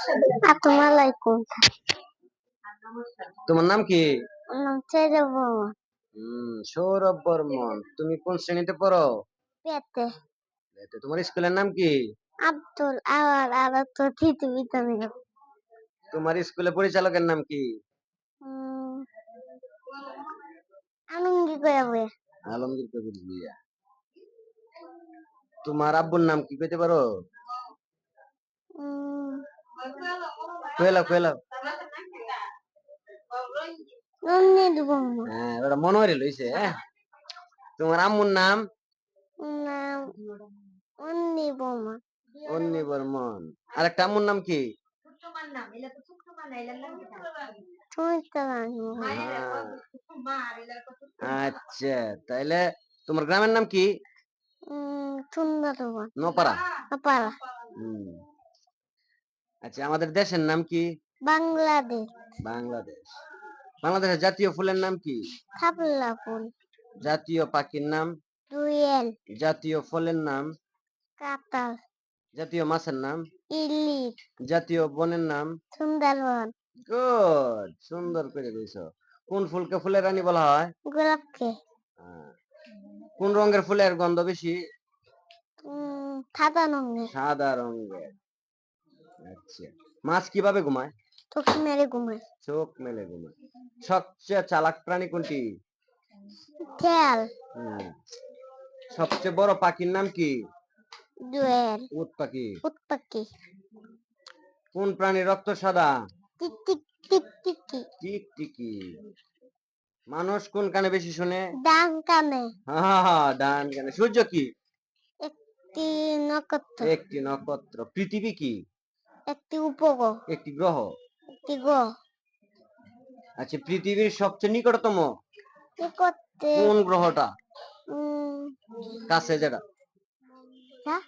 আসসালামু আলাইকুম তোমার নাম কি? নাম বাবা হুম সৌরভ বর্মন। তুমি কোন শ্রেণীতে পড়ো? পেতে এতে তোমার স্কুলের নাম কি? আব্দুল আওয়াল তোমার স্কুলের পরিচালকের নাম কি? করে বই আলমগীর কবির তোমার আব্বুর নাম কি কইতে পারো? নন্দি দেবো হ্যাঁ ওটা মনে হয়ে লইছে হ্যাঁ তোমার আম্মুর নাম নাম অন্নি বোমা অন্নি বর্মন আর একটা আম্মুর নাম কি। আচ্ছা তাইলে তোমার গ্রামের নাম কি নপাড়া পাড়া হুম আচ্ছা আমাদের দেশের নাম কি? বাংলাদেশ। বাংলাদেশ। বাংলাদেশের জাতীয় ফুলের নাম কি? খাপলা ফুল। জাতীয় পাখির নাম? দুয়েল। জাতীয় ফলের নাম? কাতাল জাতীয় মাছের নাম? ইলিশ। জাতীয় বনের নাম? সুন্দরবন। গুড সুন্দর করে দিয়েছ। কোন ফুলকে ফুলের রানী বলা হয়? গোলাপকে। কোন রঙের ফুলের গন্ধ বেশি? সাদা রঙের। সাদা রঙের। আচ্ছা। মাছ কীভাবে ঘুমায়? তোকে মেরে ঘুমায়। চোখ মেলে ঘুমায়। সবচেয়ে চালাক প্রাণী কোনটি? খেয়াল। সবচেয়ে বড় পাখির নাম কি? দুয়েল উট পাখি উৎপাকি কোন প্রাণীর রক্ত সাদা? টিক টিক টিক টিক। টিক মানুষ কোন কানে বেশি শুনে? ডান কানে। হা হা ডান কানে। সূর্য কি? একটি নক্ষত্র। একটি নক্ষত্র। পৃথিবী কি? একটি উপগ্রহ। একটি গ্রহ। একটি গ্রহ। আচ্ছা পৃথিবীর সবচেয়ে নিকটতম করতে কোন গ্রহটা? কাছে যেটা। হ্যাঁ?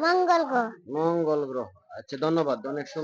মঙ্গল গ্রহ। মঙ্গল গ্রহ। আচ্ছা ধন্যবাদ অনেক সুন্দর।